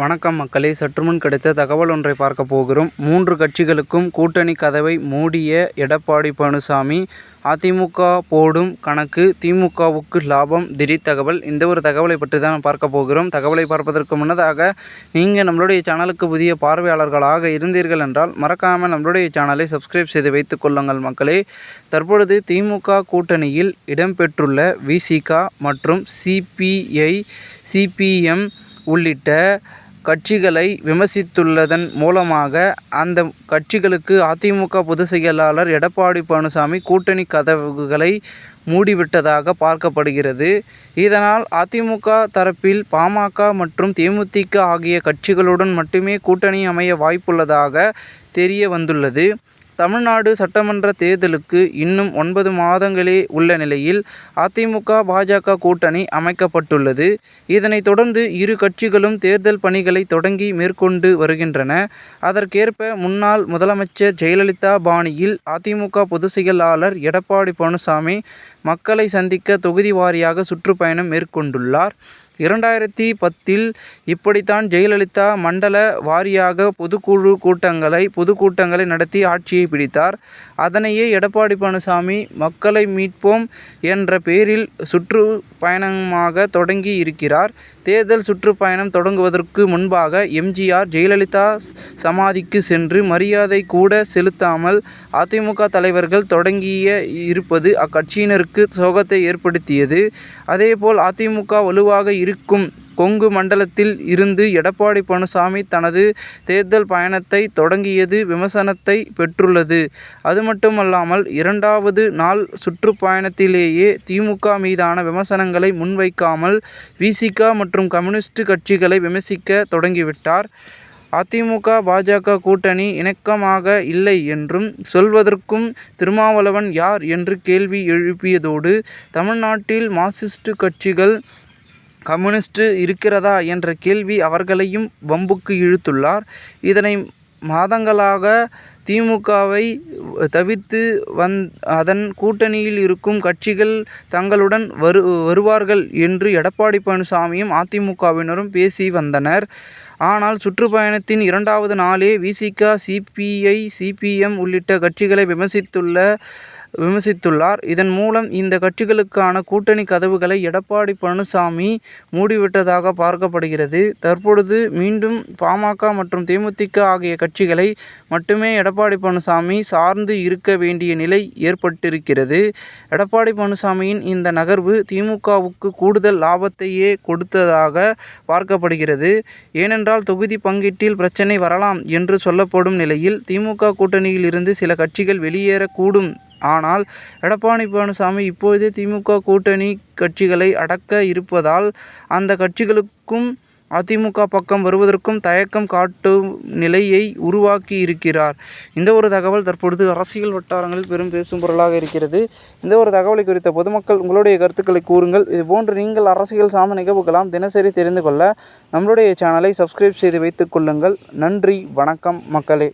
வணக்கம் மக்களே. சற்றுமுன் கிடைத்த தகவல் ஒன்றை பார்க்க போகிறோம். மூன்று கட்சிகளுக்கும் கூட்டணி கதவை மூடிய எடப்பாடி பழனிசாமி அதிமுக போடும் கணக்கு திமுகவுக்கு லாபம் திடீர் தகவல். இந்த ஒரு தகவலை பற்றி தான் பார்க்க போகிறோம். தகவலை பார்ப்பதற்கு முன்னதாக நீங்கள் நம்மளுடைய சேனலுக்கு புதிய பார்வையாளர்களாக இருந்தீர்கள் என்றால் மறக்காமல் நம்மளுடைய சேனலை சப்ஸ்கிரைப் செய்து வைத்துக் கொள்ளுங்கள் மக்களே. தற்பொழுது திமுக கூட்டணியில் இடம்பெற்றுள்ள விசிகா மற்றும் சிபிஐ சிபிஎம் உள்ளிட்ட கட்சிகளை விமர்சித்துள்ளதன் மூலமாக அந்த கட்சிகளுக்கு அதிமுக பொதுச் செயலாளர் எடப்பாடி பழனிசாமி கூட்டணி கதவுகளை மூடிவிட்டதாக பார்க்கப்படுகிறது. இதனால் அதிமுக தரப்பில் பாமக மற்றும் தேமுதிக ஆகிய கட்சிகளுடன் மட்டுமே கூட்டணி அமைய வாய்ப்புள்ளதாக தெரிய வந்துள்ளது. தமிழ்நாடு சட்டமன்ற தேர்தலுக்கு இன்னும் ஒன்பது மாதங்களே உள்ள நிலையில் அதிமுக பாஜக கூட்டணி அமைக்கப்பட்டுள்ளது. இதனைத் தொடர்ந்து இரு கட்சிகளும் தேர்தல் பணிகளை தொடங்கி மேற்கொண்டு வருகின்றன. அதற்கேற்ப முன்னாள் முதலமைச்சர் ஜெயலலிதா பாணியில் அதிமுக பொதுச் செயலாளர் எடப்பாடி பழனிசாமி மக்களை சந்திக்க தொகுதி வாரியாக சுற்றுப்பயணம் மேற்கொண்டுள்ளார். இரண்டாயிரத்தி பத்தில் இப்படித்தான் ஜெயலலிதா மண்டல வாரியாக பொதுக்குழு கூட்டங்களை பொதுக்கூட்டங்களை நடத்தி ஆட்சியை பிடித்தார். அதனையே எடப்பாடி பழனிசாமி மக்களை மீட்போம் என்ற பெயரில் சுற்று பயணமாக தொடங்கி இருக்கிறார் தேர்தல் சுற்றுப்பயணம் தொடங்குவதற்கு முன்பாக எம்ஜிஆர் ஜெயலலிதா சமாதிக்கு சென்று மரியாதை கூட செலுத்தாமல் அதிமுக தலைவர்கள் தொடங்கிய இருப்பது அக்கட்சியினருக்கு சோகத்தை ஏற்படுத்தியது. அதேபோல் அதிமுக வலுவாக இருக்கும் கொங்கு மண்டலத்தில் இருந்து எடப்பாடி பழனிசாமி தனது தேர்தல் பயணத்தை தொடங்கியது விமர்சனத்தை பெற்றுள்ளது. அது மட்டுமல்லாமல் இரண்டாவது நாள் சுற்றுப்பயணத்திலேயே திமுக மீதான விமர்சனங்களை முன்வைக்காமல் விசிக மற்றும் கம்யூனிஸ்ட் கட்சிகளை விமர்சிக்க தொடங்கிவிட்டார். அதிமுக பாஜக கூட்டணி இணக்கமாக இல்லை என்றும் சொல்வதற்கும் திருமாவளவன் யார் என்று கேள்வி எழுப்பியதோடு தமிழ்நாட்டில் மார்க்சிஸ்ட் கட்சிகள் கம்யூனிஸ்ட் இருக்கிறதா என்ற கேள்வி அவர்களையும் வம்புக்கு இழுத்துள்ளார். இதனை மாதங்களாக திமுகவை தவிர்த்து வந் அதன் கூட்டணியில் இருக்கும் கட்சிகள் தங்களுடன் வரு வருவார்கள் என்று எடப்பாடி பழனிசாமியும் அதிமுகவினரும் பேசி வந்தனர். ஆனால் சுற்றுப்பயணத்தின் இரண்டாவது நாளே விசிக சிபிஐ சிபிஎம் உள்ளிட்ட கட்சிகளை விமர்சித்துள்ள விமர்சித்துள்ளார். இதன் மூலம் இந்த கட்சிகளுக்கான கூட்டணி கதவுகளை எடப்பாடி பழனிசாமி மூடிவிட்டதாக பார்க்கப்படுகிறது. தற்பொழுது மீண்டும் பாமக மற்றும் தேமுதிக ஆகிய கட்சிகளை மட்டுமே எடப்பாடி பழனிசாமி சார்ந்து இருக்க வேண்டிய நிலை ஏற்பட்டிருக்கிறது. எடப்பாடி பழனிசாமியின் இந்த நகர்வு திமுகவுக்கு கூடுதல் லாபத்தையே கொடுத்ததாக பார்க்கப்படுகிறது. ஏனென்றால் தொகுதி பங்கீட்டில் பிரச்சனை வரலாம் என்று சொல்லப்படும் நிலையில் திமுக கூட்டணியில் இருந்து சில கட்சிகள் வெளியேறக்கூடும் ஆனால் எடப்பாடி பழனிசாமி இப்போதே திமுக கூட்டணி கட்சிகளை அடக்க இருப்பதால் அந்த கட்சிகளுக்கும் அதிமுக பக்கம் வருவதற்கும் தயக்கம் காட்டும் நிலையை உருவாக்கி இருக்கிறார். இந்த ஒரு தகவல் தற்பொழுது அரசியல் வட்டாரங்களில் பெரும் பேசும் பொருளாக இருக்கிறது. இந்த ஒரு தகவலை குறித்த பொதுமக்கள் உங்களுடைய கருத்துக்களை கூறுங்கள். இதுபோன்று நீங்கள் அரசியல் சார்ந்த நிகழ்வுகளாம் தினசரி தெரிந்து கொள்ள நம்மளுடைய சேனலை சப்ஸ்கிரைப் செய்து வைத்துக் கொள்ளுங்கள். நன்றி வணக்கம் மக்களே.